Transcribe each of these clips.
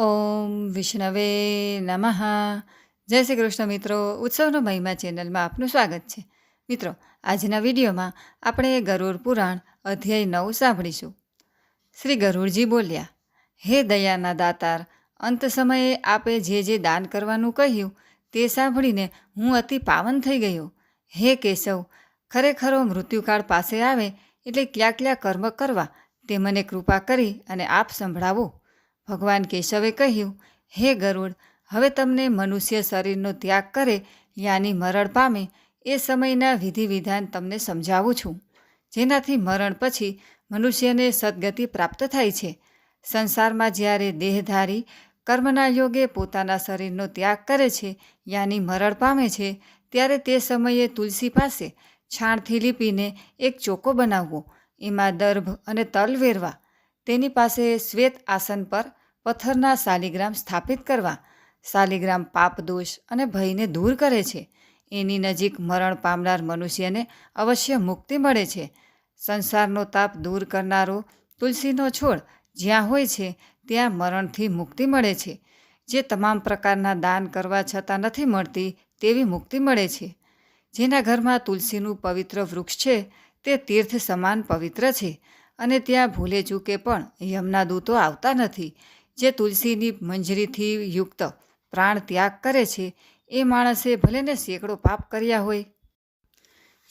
ઓમ વિષ્ણવે નમઃ. જય શ્રી કૃષ્ણ મિત્રો, ઉત્સવનો મહિમા ચેનલમાં આપનું સ્વાગત છે. મિત્રો, આજના વિડીયોમાં આપણે ગરુડ પુરાણ અધ્યાય નવ સાંભળીશું. શ્રી ગરુડજી બોલ્યા, હે દયાના દાતાર, અંત સમયે આપે જે જે દાન કરવાનું કહ્યું તે સાંભળીને હું અતિ પાવન થઈ ગયો. હે કેશવ, ખરેખરો મૃત્યુકાળ પાસે આવે એટલે કયા કયા કર્મ કરવા તે મને કૃપા કરી અને આપ સંભળાવો. ભગવાન કેશવે કહ્યું, હે ગરુડ, હવે તમને મનુષ્ય શરીરનો ત્યાગ કરે, યાની મરણ પામે, એ સમયના વિધિ વિધાન તમને સમજાવું છું. જેનાથી મરણ પછી મનુષ્યને સદગતિ પ્રાપ્ત થાય છે. સંસારમાં જ્યારે દેહધારી કર્મના યોગે પોતાના શરીરનો ત્યાગ કરે છે, યાની મરણ પામે છે, ત્યારે તે સમયે તુલસી પાસે છાણથી લીપીને એક ચોકો બનાવવો, એમાં દર્ભ અને તલ વેરવા. તેની પાસે શ્વેત આસન પર પથ્થરના શાલિગ્રામ સ્થાપિત કરવા શાલિગ્રામ પાપ દોષ અને ભયને દૂર કરે છે. એની નજીક મરણ પામનાર મનુષ્યને અવશ્ય મુક્તિ મળે છે. સંસારનો તાપ દૂર કરનારો તુલસીનો છોડ જ્યાં હોય છે, ત્યાં મરણથી મુક્તિ મળે છે. જે તમામ પ્રકારના દાન કરવા છતાં નથી મળતી, તેવી મુક્તિ મળે છે. જેના ઘરમાં તુલસીનું પવિત્ર વૃક્ષ છે, તે તીર્થ સમાન પવિત્ર છે અને ત્યાં ભૂલે ચૂકે પણ યમના દૂતો આવતા નથી. જે તુલસીની મંજરીથી યુક્ત પ્રાણ ત્યાગ કરે છે, એ માણસે ભલેને સેંકડો પાપ કર્યા હોય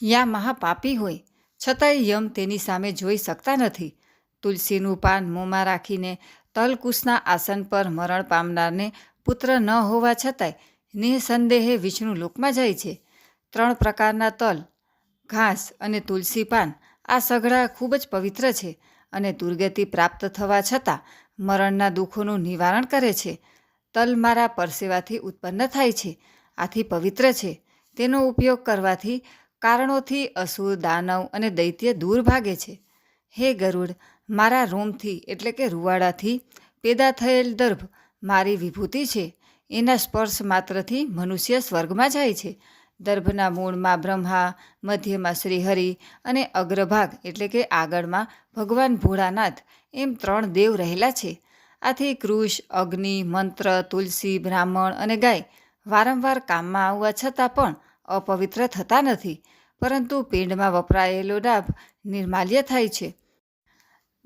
યા મહાપાપી હોય, છતાંય યમ તેની સામે જોઈ શકતા નથી. તુલસીનું પાન મોંમાં રાખીને તલકુશના આસન પર મરણ પામનારને પુત્ર ન હોવા છતાંય નિસંદેહે વિષ્ણુ લોકમાં જાય છે. ત્રણ પ્રકારના તલ, ઘાસ અને તુલસી પાન આ સઘળા ખૂબ જ પવિત્ર છે અને દુર્ગતિ પ્રાપ્ત થવા છતાં મરણના દુઃખોનું નિવારણ કરે છે. તલ મારા પરસેવાથી ઉત્પન્ન થાય છે. આથી પવિત્ર છે. તેનો ઉપયોગ કરવાથી કારણોથી અસુર, દાનવ અને દૈત્ય દૂર ભાગે છે. હે ગરુડ, મારા રોમથી એટલે કે રૂવાડાથી પેદા થયેલ દર્ભ મારી વિભૂતિ છે. એના સ્પર્શ માત્રથી મનુષ્ય સ્વર્ગમાં જાય છે. દર્ભના મૂળમાં બ્રહ્મા, મધ્યમાં શ્રીહરિ અને અગ્રભાગ એટલે કે આગળમાં ભગવાન ભોળાનાથ એમ ત્રણ દેવ રહેલા છે. આથી કૃષ, અગ્નિ, મંત્ર, તુલસી, બ્રાહ્મણ અને ગાય વારંવાર કામમાં આવવા છતાં પણ અપવિત્ર થતા નથી, પરંતુ પિંડમાં વપરાયેલો ડાભ નિર્માલ્ય થાય છે.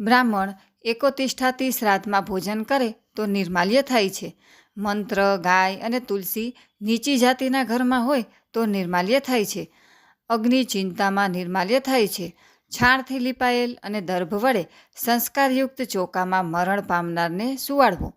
બ્રાહ્મણ એકોતિષ્ઠાથી શ્રાદ્ધમાં ભોજન કરે તો નિર્માલ્ય થાય છે. મંત્ર, ગાય અને તુલસી નીચી જાતિના ઘરમાં હોય તો નિર્માલ્ય થાય છે. અગ્નિ ચિંતામાં નિર્માલ્ય થાય છે. છાણથી લીપાયેલ અને દર્ભ વડે સંસ્કારયુક્ત ચોકામાં મરણ પામનારને સુવાડવો.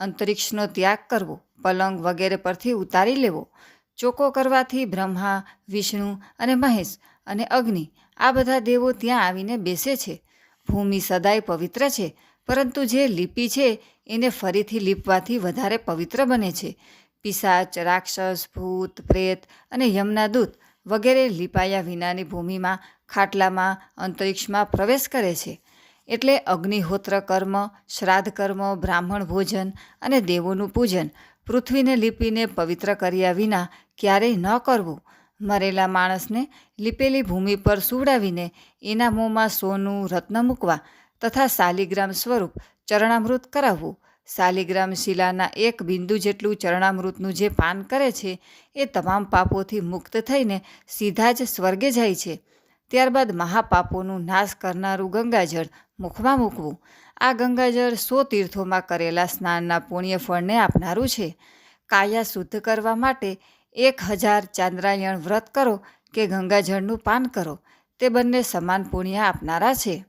અંતરિક્ષનો ત્યાગ કરવો. પલંગ વગેરે પરથી ઉતારી લેવો. ચોકો કરવાથી બ્રહ્મા, વિષ્ણુ અને મહેશ અને અગ્નિ આ બધા દેવો ત્યાં આવીને બેસે છે. ભૂમિ સદાય પવિત્ર છે. પરંતુ જે લિપિ છે, એને ફરીથી લીપવાથી વધારે પવિત્ર બને છે. પિશાચ રાક્ષસ, ભૂત, પ્રેત અને યમના દૂત વગેરે લીપાયા વિનાની ભૂમિમાં ખાટલામાં, અંતરિક્ષમાં પ્રવેશ કરે છે. એટલે અગ્નિહોત્ર કર્મ, શ્રાદ્ધ કર્મ, બ્રાહ્મણ ભોજન અને દેવોનું પૂજન પૃથ્વીને લીપીને પવિત્ર કર્યા વિના ક્યારેય ન કરવું. મરેલા માણસને લીપેલી ભૂમિ પર સુવડાવીને એના મોંમાં સોનું, રત્ન મૂકવા તથા શાલિગ્રામ સ્વરૂપ ચરણામૃત કરાવવું. શાલિગ્રામ શિલાના એક બિંદુ જેટલું ચરણામૃતનું જે પાન કરે છે, એ તમામ પાપોથી મુક્ત થઈને સીધા જ સ્વર્ગે જાય છે. ત્યારબાદ મહાપાપોનું નાશ કરનારું ગંગાજળ મુખમાં મૂકવું. આ ગંગાજળ સો તીર્થોમાં કરેલા સ્નાનના પુણ્ય ફળને આપનારું છે. કાયા શુદ્ધ કરવા માટે એક હજાર ચાંદ્રાયણ વ્રત કરો કે ગંગાજળનું પાન કરો. તે બંને સમાન પુણ્ય આપનારા છે.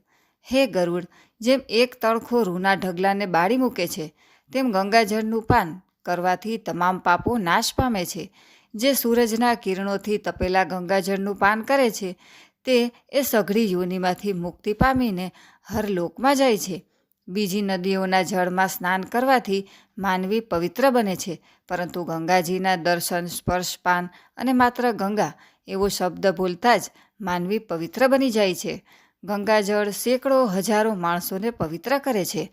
હે ગરુડ, જેમ એક તણખો રૂના ઢગલાને બાળી મૂકે છે, તેમ ગંગાજળનું પાન કરવાથી તમામ પાપો નાશ પામે છે. જે સૂરજના કિરણોથી તપેલા ગંગાજળનું પાન કરે છે, તે એ સઘળી યોનિમાંથી મુક્તિ પામીને હરલોકમાં જાય છે. બીજી નદીઓના જળમાં સ્નાન કરવાથી માનવી પવિત્ર બને છે, પરંતુ ગંગાજીના દર્શન સ્પર્શપાન અને માત્ર ગંગા એવો શબ્દ બોલતા જ માનવી પવિત્ર બની જાય છે. ગંગાજળ સેંકડો હજારો માણસોને પવિત્ર કરે છે.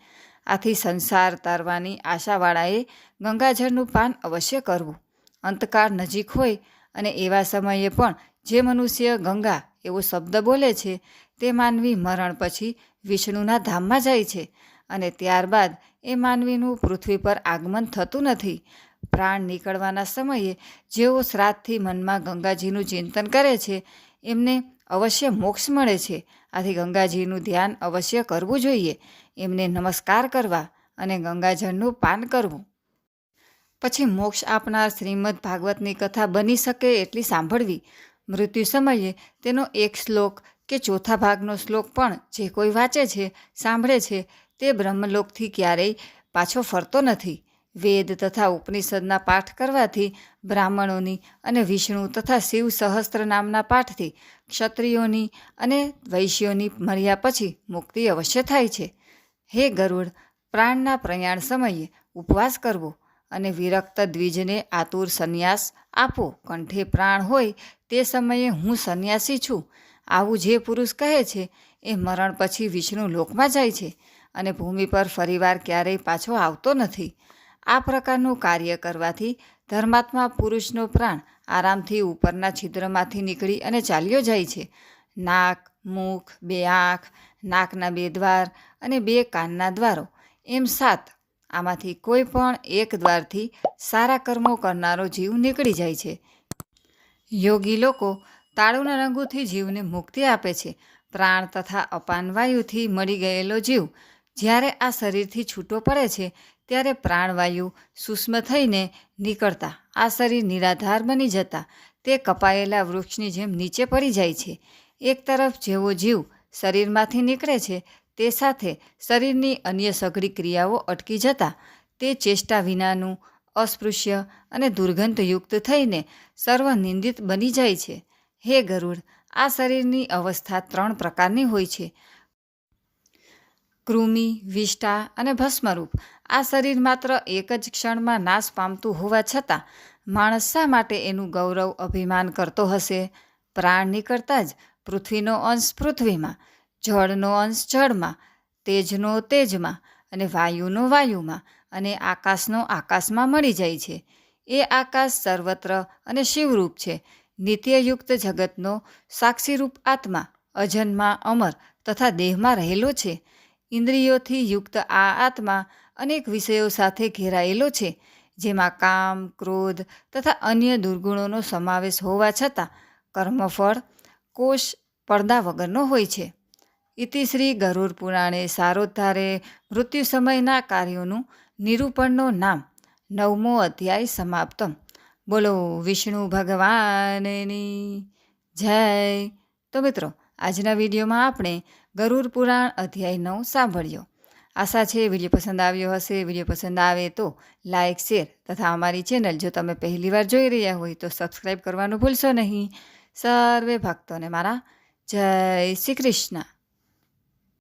આથી સંસાર તારવાની આશાવાળાએ ગંગાજળનું પાન અવશ્ય કરવું. અંતકાળ નજીક હોય અને એવા સમયે પણ જે મનુષ્ય ગંગા એવો શબ્દ બોલે છે તે માનવી મરણ પછી વિષ્ણુના ધામમાં જાય છે અને ત્યારબાદ એ માનવીનું પૃથ્વી પર આગમન થતું નથી. પ્રાણ નીકળવાના સમયે જેઓ શ્રાદ્ધથી મનમાં ગંગાજીનું ચિંતન કરે છે, એમને અવશ્ય મોક્ષ મળે છે. આથી ગંગાજીનું ધ્યાન અવશ્ય કરવું જોઈએ. એમને નમસ્કાર કરવા અને ગંગાજળનું પાન કરવું. પછી મોક્ષ આપનાર શ્રીમદ ભાગવતની કથા બની શકે એટલી સાંભળવી. મૃત્યુ સમયે તેનો એક શ્લોક કે ચોથા ભાગનો શ્લોક પણ જે કોઈ વાંચે છે, સાંભળે છે, તે બ્રહ્મલોકથી ક્યારેય પાછો ફરતો નથી. વેદ તથા ઉપનિષદના પાઠ કરવાથી બ્રાહ્મણોની અને વિષ્ણુ તથા શિવ સહસ્ત્ર નામના પાઠથી ક્ષત્રિયોની અને વૈશ્યોની મર્યા પછી મુક્તિ અવશ્ય થાય છે. હે ગરુડ, પ્રાણના પ્રયાણ સમયે ઉપવાસ કરવો અને વિરક્ત દ્વિજને આતુર સંન્યાસ આપો. કંઠે પ્રાણ હોય તે સમયે હું સંન્યાસી છું. આવું જે પુરુષ કહે છે, એ મરણ પછી વિષ્ણુ લોકમાં જાય છે અને ભૂમિ પર ફરીવાર ક્યારેય પાછો આવતો નથી. આ પ્રકારનું કાર્ય કરવાથી ધર્માત્મા પુરુષનો પ્રાણ આરામથી ઉપરના છિદ્રમાંથી નીકળી અને ચાલ્યો જાય છે. નાક, મુખ, બે આંખ, નાકના બે દ્વાર અને બે કાનના દ્વારો. એમ સાત. આમાંથી કોઈ પણ એક દ્વારથી સારા કર્મો કરનારો જીવ નીકળી જાય છે. યોગી લોકો તાળુના રંગોથી જીવને મુક્તિ આપે છે. પ્રાણ તથા અપાન વાયુથી મળી ગયેલો જીવ જ્યારે આ શરીરથી છૂટો પડે છે ત્યારે પ્રાણવાયુ સૂક્ષ્મ થઈને નીકળતા, આ શરીર નિરાધાર બની જતા, તે કપાયેલા વૃક્ષની જેમ નીચે પડી જાય છે. એક તરફ જેવો જીવ શરીરમાંથી નીકળે છે, તે સાથે શરીરની અન્ય સઘળી ક્રિયાઓ અટકી જતા, તે ચેષ્ટા વિનાનું, અસ્પૃશ્ય અને દુર્ગંધયુક્ત થઈને સર્વનિંદિત બની જાય છે. હે ગરુડ, આ શરીરની અવસ્થા ત્રણ પ્રકારની હોય છે. કૃમિ વિષ્ટા અને ભસ્મરૂપ. આ શરીર માત્ર એક જ ક્ષણમાં નાશ પામતું હોવા છતાં, માણસ શા માટે એનું ગૌરવ અભિમાન કરતો હશે? પ્રાણ નીકળતા જ પૃથ્વીનો અંશ પૃથ્વીમાં, જળનો અંશ જળમાં, તેજનો તેજમાં અને વાયુનો વાયુમાં અને આકાશનો આકાશમાં મળી જાય છે. એ આકાશ સર્વત્ર અને શિવરૂપ છે. નિત્યયુક્ત જગતનો સાક્ષીરૂપ આત્મા અજન્મા, અમર તથા દેહમાં રહેલો છે. ઇન્દ્રિયોથી યુક્ત આ આત્મા અનેક વિષયો સાથે ઘેરાયેલો છે, જેમાં કામ, ક્રોધ તથા અન્ય દુર્ગુણોનો સમાવેશ હોવા છતાં કર્મફળ, કોષ, પડદા વગરનો હોય છે. ઇતિશ્રી ગરુર પુરાણે સારોદ્ધારે મૃત્યુ સમયના કાર્યોનું નિરૂપણનો નામ નવમો અધ્યાય સમાપ્તમ. બોલો, વિષ્ણુ ભગવાનની જય. તો મિત્રો આજના વિડીયોમાં આપણે ગરુડ પુરાણ અધ્યાય નવ સાંભળ્યો. આશા છે વીડિયો પસંદ આવ્યો હશે. વીડિયો પસંદ આવે તો લાઇક શેર તથા અમારી ચેનલ જો તમે પહેલીવાર જોઈ રહ્યા હોય તો સબસ્ક્રાઈબ કરવાનું ભૂલશો નહીં. સર્વે ભક્તોને મારા જય શ્રી કૃષ્ણ.